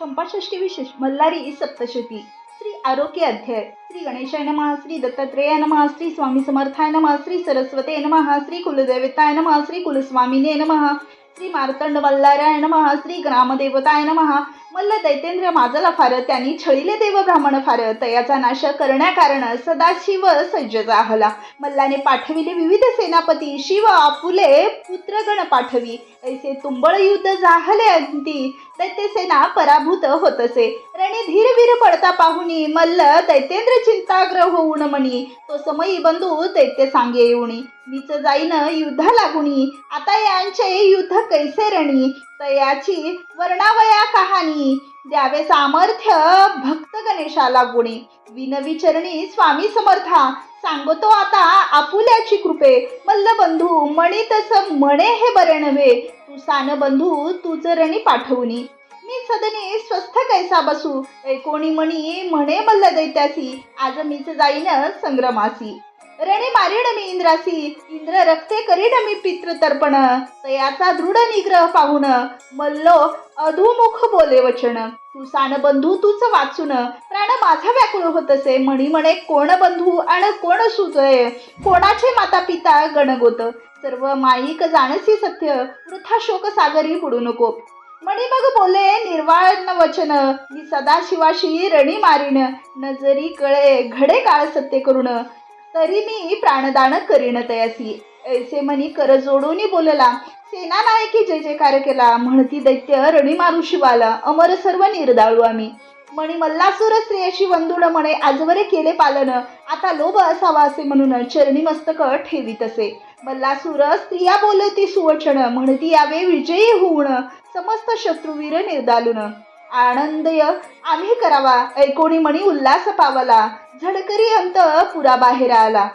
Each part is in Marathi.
चंपाषष्टी विशेष मल्हारी सप्तशती. श्री आरोग्य अध्याय. श्री गणेशाय नमः श्री दत्तात्रेयाय नमः श्री स्वामी समर्थाय नमः श्री सरस्वते नमः श्री कुलदेवताय नमः श्री कुलस्वामिने नमः श्री मार्तंड मल्हाराय नमः श्री ग्रामदेवताय नमः मल्ल दैतेंद्र माजला फार त्यांनी छळीले देव ब्राह्मण फार तयाचा नाश करण्याकारण सदाशिव सज्ज जाहला मल्लाने पाठविले विविध सेनापती शिव आपुले पुत्रगण पाठवी. ऐसे तुंबळ युद्ध जाहले अंती दैत्य सेना पराभूत होतसे. रणे धीरवीर पडता पाहुनी मल्ल दैतेंद्र चिंताग्र होऊन म्हणी तो समयी बंधू दैत्य सांगे येऊनी. मीच जाईन युद्धा लागुनी आता यांचे युद्ध कैसे रणी? तयाची वर्णावया कहाणी. द्यावे सामर्थ्य भक्त गणेशाला गुणी. विनविचरणी स्वामी समर्था. सांगतो आता आपुल्याची कृपे. मल्ल बंधू मणी तस म्हणे हे बरे नव्हे. तू सान बंधू तुझ रणी पाठवणी मी सदनी स्वस्थ कैसा बसू? कोणी मणी म्हणे मल्ल दैत्यासी. आज मीच जाईन संग्रमासी. रणे मारीण मी इंद्रासी इंद्र रक्ते करीन मी पितृ तर्पण तयाचा दृढ निग्रह पाहून मल्लो अधुमुख बोले वचन. तू सान बंधू तूच वाचून. प्राण माझा व्याकुळ होतसे. म्हणी म्हणे कोण बंधू आणि कोण सुतय कोणाचे माता पिता गणगोत? सर्व माईक जाणसी सत्य. वृथा शोक सागरी बुडू नको. म्हणी मग बोले निर्वाण वचन. मी सदाशिवाशी रणी मारीन. नजरी कळे घडे काळ सत्य करून. तरी मी प्राणदान करीन तयासी. ऐसे म्हणी कर जोडून बोलला. सेना नायकी जय जयकार केला. म्हणती दैत्य रणी मारू शिवाला. अमर सर्व निर्दाळू आम्ही. म्हणी मल्लासूर स्त्रियाशी वंदुड म्हणे आजवरे केले पालन. आता लोभ असावा असे म्हणून चरणी मस्तक ठेवीत असे. मल्लासूर स्त्रिया बोलती सुवचन. म्हणती यावे विजयी होऊन. समस्त शत्रुवीर निर्दालून आनंदय आम्ही करावा. ऐकोणी म्हणी उल्हास पावला. झडकरी अंत पुराबाहेर आला.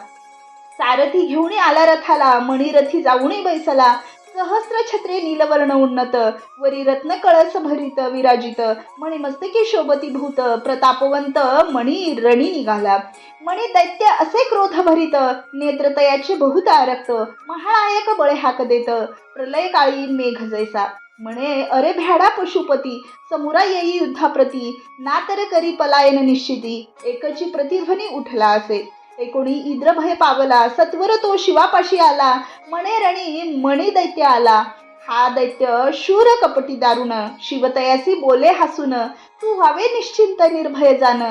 सारथी घेऊन आला रथाला मणिरथी जाऊन बैसला. सहस्र छत्रे नीलवर्ण उन्नत वरी रत्न कळस भरित विराजित मणी मस्तकी शोभती भूत प्रतापवंत मणी रणी निघाला. मणी दैत्य असे क्रोध भरित नेत्रतयाचे बहुत आरक्त महानायक बळे हाक देत प्रलय काळी मेघ जैसा. म्हणे अरे भ्याडा पशुपती समुरा येई युद्धाप्रती ना तर करी पलायन निश्चिती. एकची प्रतिध्वनी उठला असे. एकोणी इंद्र भय पावला सत्वर तो शिवापाशी आला. मणे रणी मणी दैत्य आला. हा दैत्य शूर कपटी दारुण शिवतयासी बोले हसून. तू व्हावे निश्चिंत निर्भय जाण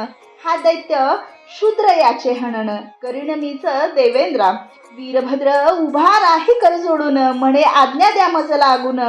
हा दैत्य शूद्र याचे हणन करीन मीच देवेंद्रा. वीरभद्र उभा राही कर जोडून म्हणे आज्ञा द्या मज लागून.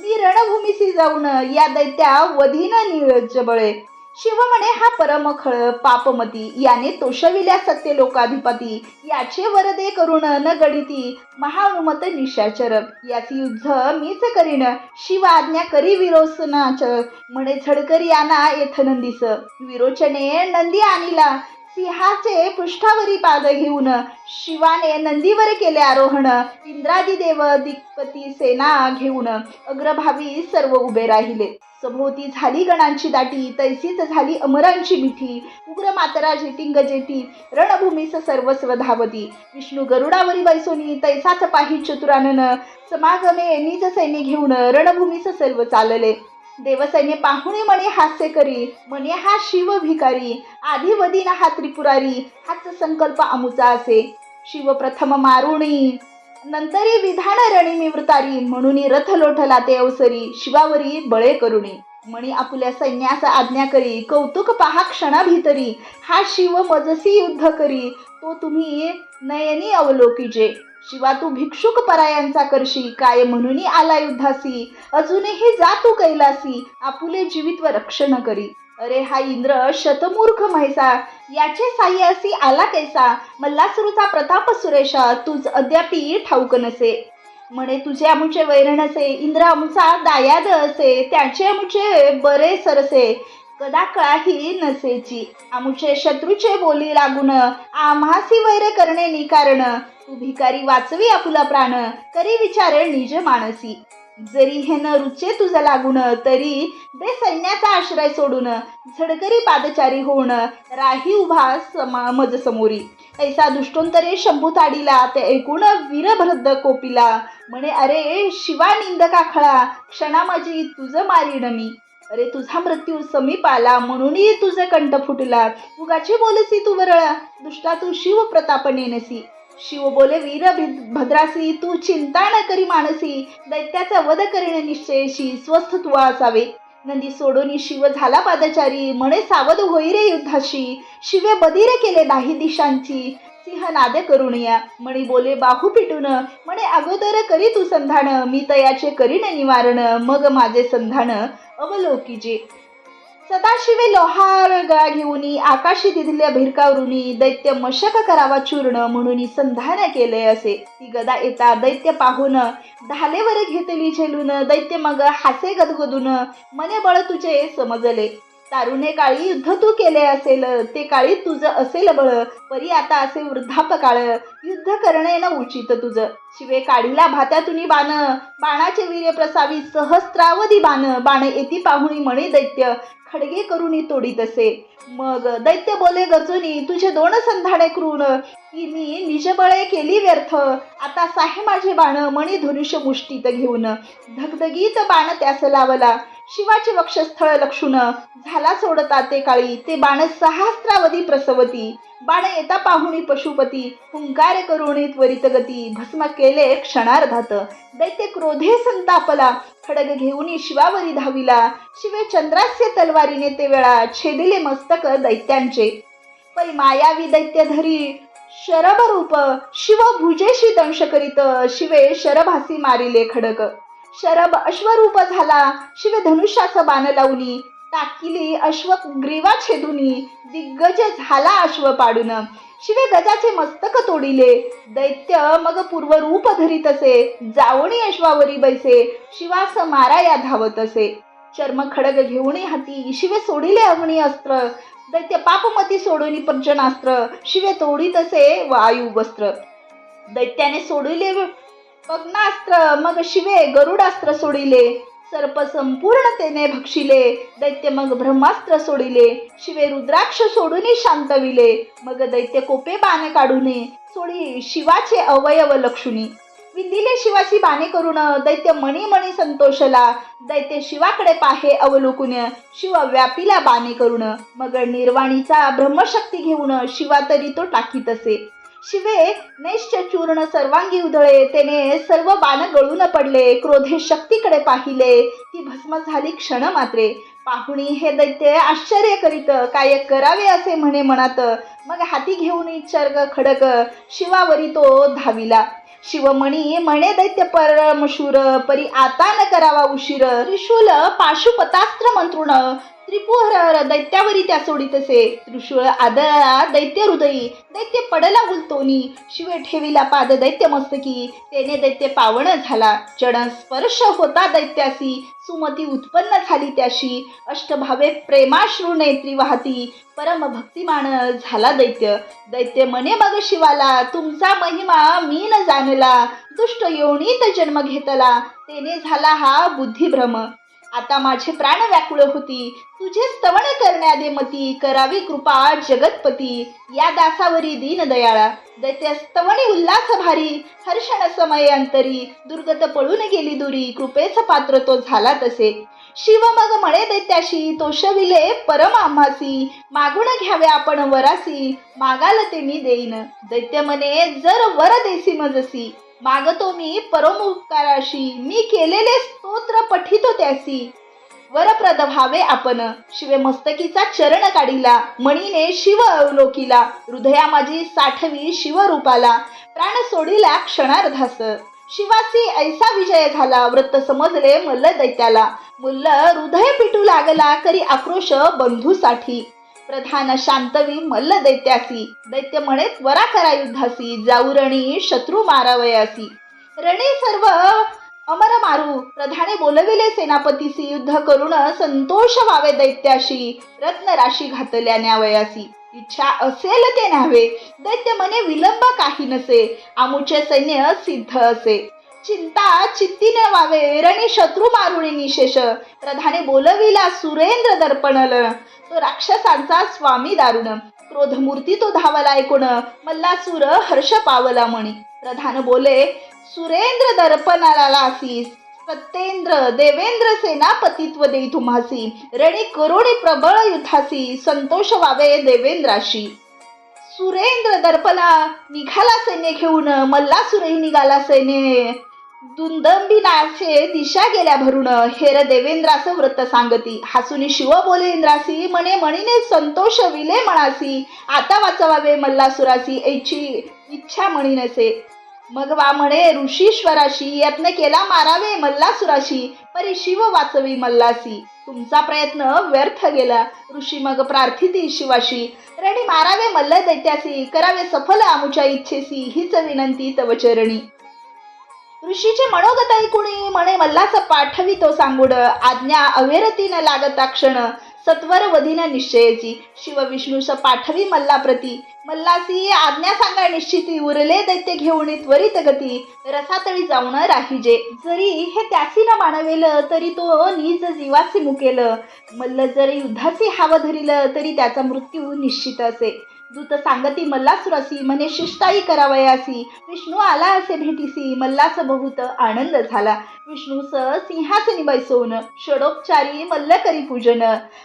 मी रणभूमीसी जाऊन या दैत्या वधीन निळज बळे. शिव म्हणे हा परमखळ पापमती याने तोषविल्या सत्य लोकाधिपती याचे वरदे करून न गडिती महानुमत निशाचर. याची युद्ध मीच करीन शिव आज्ञा करी विरोसनाच. म्हणे झडकरी आना येथ नंदीस विरोचने नंदी आणिला सिंहाचे पृष्ठावरी पाद घेऊन शिवाने नंदीवर केले आरोहण. इंद्रादी देव दिक्पती सेना घेऊन अग्रभावी सर्व उभे राहिले. सभोवती झाली गणांची दाटी तैसीच झाली अमरांची मिठी. उग्र मातरा जेटिंग जेटी रणभूमीस सर्वस्व धावती. विष्णू गरुडावरी बैसोनी तैसाच पाही चतुरानन. समागमे निज सैन्य घेऊन रणभूमीस सर्व चालले. देवसैन्य पाहुणे म्हणे हास्य करी म्हणे हा शिव भिकारी आधी वदीन हा त्रिपुरारी हाच संकल्प अमुचा असे. शिव प्रथम मारुणी नंतरी विधान रणी निवृतारी म्हणून रथ लोठला ते अवसरी शिवावरी बळे करुणी. म्हणी आपुल्या सैन्यास आज्ञा करी कौतुक पहा क्षणाभितरी हा शिव मजसी युद्ध करी तो तुम्ही नयनी अवलोकिजे. शिवा तू भिक्षुक परायांचा करशी काय म्हणून आला युद्धासी? अजूनही जा तू कैलासी आपुले जीवित्व रक्षण करी. अरे हा इंद्र शतमूर्ख म्हैसा याचे साह्यासी आला कैसा? मल्लासुरूचा प्रताप सुरेशा तुझ अद्यापी ठाऊक नसे. म्हणे तुझे अमुचे वैरण असे इंद्र अमुचा दायाद असे त्याचे अमुचे बरे सरसे. कदा कळाही नसेची आमुचे शत्रूचे बोली लागून आम्हासी वैर करणे निकारण तू भिकारी वाचवी आपुला प्राण करी विचार निज मानसी. जरी हे न रुचे तुझं लागून तरी दे सैन्याचा आश्रय सोडून झडकरी पादचारी होऊन राही उभा समा मज समोरी. ऐसा दुष्टोंतरे शंभू ताडीला ते ऐकून वीरभद्र कोपिला. म्हणे अरे शिवा निंदका खळा क्षणा माझी तुझं मारीन मी. अरे तुझा मृत्यू समीप आला म्हणूनही तुझे कंठ फुटला. उगाची बोलसी तू वरळा. दुष्टा तू शिव प्रताप नेनसी शिव बोले वीर भद्रासी तू चिंता न करी मानसी दैत्याचा वध करीन निश्चयशी. स्वस्थ तू असावे. नंदी सोडून शिव झाला पादचारी. म्हणे सावध होई रे युद्धाशी. शिवे बधीर केले दाही दिशांची. सिंह नाद करून या. म्हणे बोले बाहू पिटून. म्हणे अगोदर करी तू संधान. मी तयाचे करीन निवारण. मग माझे संधान अवलोकीचे. सदाशिवे लोहार गळा घेऊन आकाशी दिधल्या भिरकावरून दैत्य मशक करावा चूर्ण म्हणून संधान केले असे. ती गदा येता दैत्य पाहून ढालेवर घेतली झेलून दैत्य मग हासे गदगदून मने बळ तुझे समजले. तारुणे काळी युद्ध तू केले असेल ते काळी तुझं असेल बळ परी आता असे वृद्धापकाळ युद्ध करणे न उचित तुझं. शिवे काढीला भात्यातून बाण बाणाचे वीर्य प्रसावी सहस्त्रावधी बाण बाण येती पाहुणी म्हणे दैत्य खडगे करुनी तोडीत असे. मग दैत्य बोले गरजूनी तुझे दोन संधाने क्रूण की मी निजबळे केली व्यर्थ आता साहे माझे बाण मणी धनुष्य मुष्टीत घेऊन. धगधगीत बाण त्यास लावला शिवाचे वक्षस्थळ लक्षून झाला सोडता ते काळी ते बाण सहस्त्रावधी प्रसवती. बाण येता पाहुणी पशुपती. हुंकार करुणी त्वरित गती. भस्म केले क्षणार्धात. दैत्य क्रोधे संतापला. खडग घेऊन शिवावरी धाविला. शिवे चंद्रास्य तलवारीने ते वेळा. छेदिले मस्तक दैत्यांचे. परी मायावी दैत्य धरी. शरभ रूप शिव भुजेशी दंश करीत. शिवे शरभासी मारिले खडक. शरभ अश्वरूप झाला. शिवे धनुष्याचं बाण लावली. टाकिली अश्व ग्रीवा छेदुनी. दिग्गज झाला अश्व पाडून. शिवे गजाचे मस्तक तोडिले. दैत्य मग पूर्व रूप धरीत असे. जावणी अश्वावरी बैसे. शिवास मारा या धावत असे. चर्म खडग घेऊन हाती शिवे सोडिले अग्नी अस्त्र. दैत्य पापमती सोडून पर्जनास्त्र. शिवे तोडीत असे वायू वस्त्र. दैत्याने सोडिले पग्नास्त्र मग शिवे गरुडास्त्र सोडिले. सर्प संपूर्णतेने भक्षिले दैत्य मग ब्रह्मास्त्र सोडिले. शिवे रुद्राक्ष सोडून शांतविले मग दैत्य कोपे बाणे काढूने सोडी शिवाचे अवयव लक्षुनी. विंदिले शिवाची बाणे करून दैत्य मणी मणी संतोषला दैत्य शिवाकडे पाहे अवलोकून शिव व्यापीला बाणे करून मग निर्वाणीचा ब्रह्मशक्ती घेऊन शिवा तरी तो टाकीत असे. शिवे नैश्च चूर्ण सर्वांगी उधळे त्याने सर्व बाण गळून पडले क्रोधे शक्तीकडे पाहिले. ती भस्म झाली क्षण मात्रे. पाहुणी हे दैत्य आश्चर्य करीत काय करावे असे म्हणे मनात? मग हाती घेऊन चर्ग खडक शिवावरी तो धाविला. शिवमणी म्हणे दैत्य परमशूर परी आता न करावा उशीर. रिशूल पाशुपतास्त्र मंत्रुण त्रिपुहर दैत्यावरी त्या सोडितसे त्रिशूळ आदळा दैत्य हृदयी दैत्य पडला उलतोनी. शिवे ठेविला पाद दैत्य मस्तकी. तेने दैत्य पावण झाला. चरण स्पर्श होता दैत्यासी सुमती उत्पन्न झाली त्याशी. अष्टभावे प्रेमाश्रू नेत्री वाहती. परम भक्तिमान झाला दैत्य. दैत्य मने मग शिवाला. तुमचा महिमा मी न जाणला. दुष्ट योनीत जन्म घेतला. तेने झाला हा बुद्धिभ्रम. आता माझे प्राण व्याकुळ होती. तुझे स्तवन करण्यादे मती करावी कृपा जगतपती. या दासावरी दीन दयाळा. दैत्य स्तवणी उल्हास भारी. हर्षण समय अंतरी. दुर्गत पळून गेली दुरी. कृपेच पात्र तो झाला तसे. शिव मग म्हणे दैत्याशी तोषविले परम आम्हासी. मागून घ्यावे आपण वरासी. मागाल ते मी देईन. दैत्य मने जर वर देसी मजसी. मागतो मी परमोपकाराशी. मी केलेले स्तोत्र पठितो त्यासी. वरप्रद व्हावे आपण. शिवे मस्तकीचा चरण काढिला. मणीने शिव अवलोकिला. हृदया माझी साठवी शिवरूपाला. प्राण सोडिला क्षणार्धास. शिवासी ऐसा विजय झाला. व्रत समजले मल्ल दैत्याला मुल्ल हृदय पिटू लागला. करी आक्रोश बंधूसाठी. प्रधान शांतवी मल्ल दैत्यासी. दैत्य म्हणे वरा करा युद्धासी जाऊ रणी शत्रू मारावयासी. रणी सर्व अमर मारू प्रधाने बोलविले सेनापतीसी युद्ध करून संतोष व्हावे दैत्याशी रत्न राशी घातल्या न्यावयासी. इच्छा असेल ते न्यावे दैत्य मने विलंब काही नसे आमुचे सैन्य सिद्ध असे. चिंता चित्तीने व्हावे रणी शत्रू मारुणी निशेष प्रधाने बोलविला सुरेंद्र दर्पणल तो राक्षसांचा स्वामी दारुण. क्रोधमूर्ती तो धावला ऐकून मल्लासूर हर्ष पावला म्हणी. प्रधान बोले सुरेंद्र दर्पणाला असी सत्येंद्र देवेंद्र सेनापतित्व देई तुम्हासी. रणी करुणी प्रबळ युद्धासी. संतोष व्हावे देवेंद्राशी. सुरेंद्र दर्पला निघाला सैन्य घेऊन. मल्लासुरही निघाला सैन्य. दुंदंबी नाचे दिशा गेल्या भरून हेर देवेंद्राचं व्रत सांगती. हसुनी शिव बोले इंद्रासी मने म्हणीने संतोष विले म्हणासी आता वाचवावे मल्लासुरासी ऐची इच्छा म्हणी नसे मग वा म्हणे ऋषीश्वराशी यत्न केला मारावे मल्लासुराशी. परी शिव वाचवी मल्लासी. तुमचा प्रयत्न व्यर्थ गेला. ऋषी मग प्रार्थिती शिवाशी. रणी मारावे मल्ल दैत्यासी करावे सफल आमुच्या इच्छेसी हीच विनंती तव चरणी. ऋषीचे मनोगत ऐकुणी म्हणे मल्लास पाठवितो सांगुड. आज्ञा अविरतीन लागता क्षण सत्वर वधीन निश्चयची. शिव विष्णूस पाठवी मल्लाप्रती मल्लासी आज्ञा सांगा निश्चिती उरले दैत्य घेऊन त्वरित गती. रसातळी जाऊन राहिजे. जरी हे त्यासी न मानवेल तरी तो निज जीवासी मुकेल. मल्ल जरी युद्धाची हाव धरिल तरी त्याचा मृत्यू निश्चित असे. दूत सांगती मल्लासुरासी म्हणे शिष्टाई करावयासी विष्णू आला असे भेटीसी मल्लास बहुत आनंद झाला. विष्णूस सिंहासनी बैसवून षडोपचारी मल्ल करी पूजन.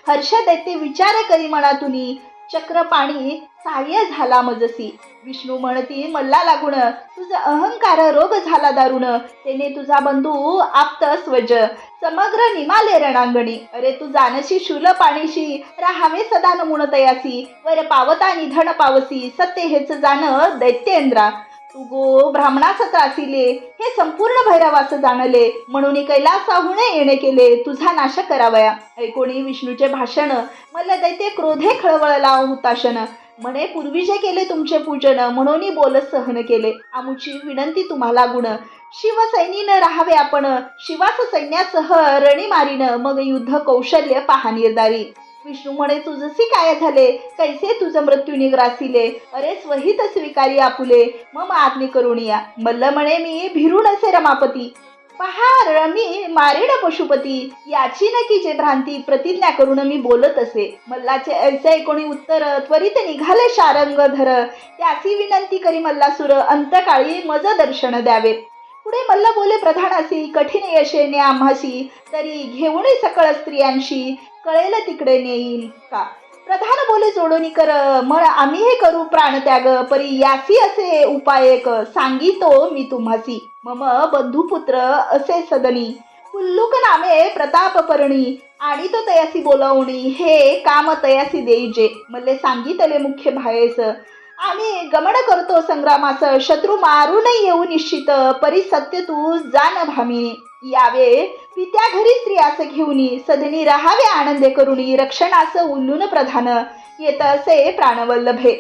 हर्ष दैत्य विचार करी मनातुनी. चक्र पाणी साह्य झाला मजसी. विष्णू म्हणती मल्ला लागून तुझा अहंकार रोग झाला दारुण. तेने तुझा बंधू आप्त स्वज. समग्र निमाले रणांगणी. अरे तू जानशी शूल पाणीशी राहावे सदा नमुन तयासी. वर पावता निधन पावसी सत्य हेच जाण दैत्येंद्रा. तू गो ब्राह्मणास त्रासिले हे संपूर्ण भैरवास जाणले. म्हणून कैलासाहुणे येणे केले तुझा नाश करावया. ऐकोणी विष्णूचे भाषण मला दैत्य क्रोधे खळवळला हुताशन. म्हणे पूर्वी जे केले तुमचे पूजन म्हणून बोलत सहन केले. आमुची विनंती तुम्हाला गुण. शिवसैनीन राहावे आपण. शिवास सैन्यासह रणी मारीन मग युद्ध कौशल्य पहा निर्धारी विष्णू म्हणे तुझसी काय झाले? कैसे तुझं मृत्यू निग्रासिले? अरे स्वहित स्वीकारी आपुले. मग आज्ञे करून या. मल्ल म्हणे मी भिरून असे रमापती. पहा रमी मारेड पशुपती. याची नकी जे भ्रांती प्रतिज्ञा करून मी बोलत असे. मल्लाचे ऐसे कोणी उत्तर त्वरित निघाले शारंग धर. त्याची विनंती करी मल्लासुर अंतकाळी मज दर्शन द्यावे. पुढे मल्ल बोले प्रधानासी कठीण यशेने आम्हाशी तरी घेऊन सकळ स्त्रियांशी कळेल तिकडे नेईल का? प्रधान बोले जोडोनी कर मग आम्ही हे करू प्राणत्याग परी यासी असे उपाय एक सांगितो मी तुम्हासी. मम बंधुपुत्र असे सदनी. उल्लूक नामे प्रताप परणी. आणि तो तयासी बोलावणी हे काम तयासी देईजे. मले सांगितले मुख्य भायेस आम्ही गमन करतो संग्रामास शत्रू मारून येऊ निश्चित परी सत्य तू जाण भामिनी. यावे पित्या घरी स्त्रियास घेऊनी सदनी राहावे आनंदे करुणी रक्षणास उल्लून प्रधान. येत असे प्राणवल्लभे.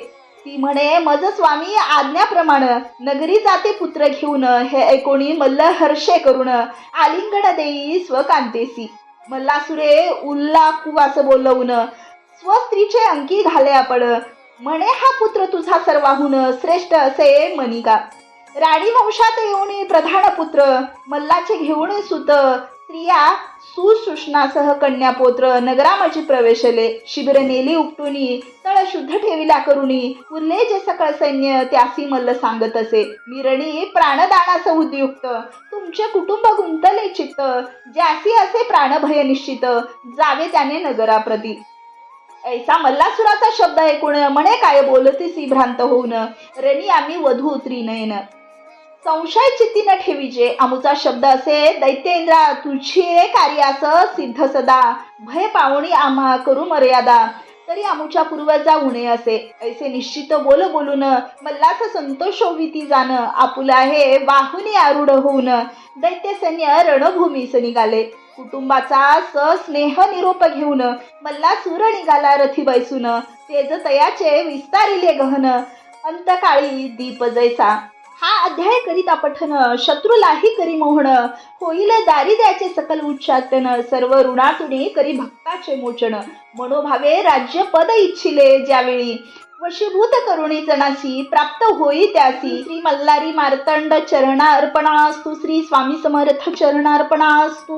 ती म्हणे मज स्वामी आज्ञाप्रमाणे नगरी जाते पुत्र घेऊन. हे ऐकोणी मल्ल हर्षे करुण. आलिंगण देई स्वकांतेसी. मल्लासुरे उल्ला कुवास बोलवून. स्वस्त्रीचे अंकी घाले आपण. म्हणे हा पुत्र तुझा सर्वाहून श्रेष्ठ असे मनिका राणी वंशात येऊन प्रधान पुत्र मल्लाचे घेऊन सुत स्त्रिया सुसृष्णासह कन्यापोत्र नगरामाची प्रवेशले. शिबिर नेली उपटुनी तळ शुद्ध ठेविला करुणी उरले जे सकळ सैन्य त्यासी मल्ल सांगत असे. मिरणी प्राणदानास उद्युक्त. तुमचे कुटुंब गुंतले चित्त. ज्यासी असे प्राणभय निश्चित. जावे त्याने नगराप्रती. ऐसा मल्लासुराचा शब्द ऐकून म्हणे काय बोलतीसी भ्रांत होऊन. रणी आम्ही वधू उतरी नयन. संशय चित्ती न ठेवीजे आमुचा शब्द असे दैत्येंद्रा कार्य कार्यास सिद्ध सदा. भय पाहुणी आम्हा करू मर्यादा. तरी आमुच्या पूर्वजा उणे असे. ऐसे निश्चित बोल बोलून मल्लाच संतोष होविती जाण. आपुला हे वाहुनी आरूढ होऊन दैत्य सैन्य रणभूमीस निघाले. कुटुंबाचा सस्नेह निरोप घेऊन मल्ला सूर निघाला रथी बैसून. तेज तयाचे विस्तारिले गहन. अंतकाळी दीप जैसा. हा अध्याय करीता पठन शत्रूलाही करी मोहन होईल दारिद्र्याचे सकल उच्चाटन सर्व ऋणातुनी करी भक्ताचे मोचन. मनोभावे राज्य पद इच्छिले ज्यावेळी. वशीभूत करुणी जणासी प्राप्त होई त्यासी. श्री मल्हारी मार्तंड चरणार्पणास्तु श्री स्वामी समर्थ चरणार्पणा असतो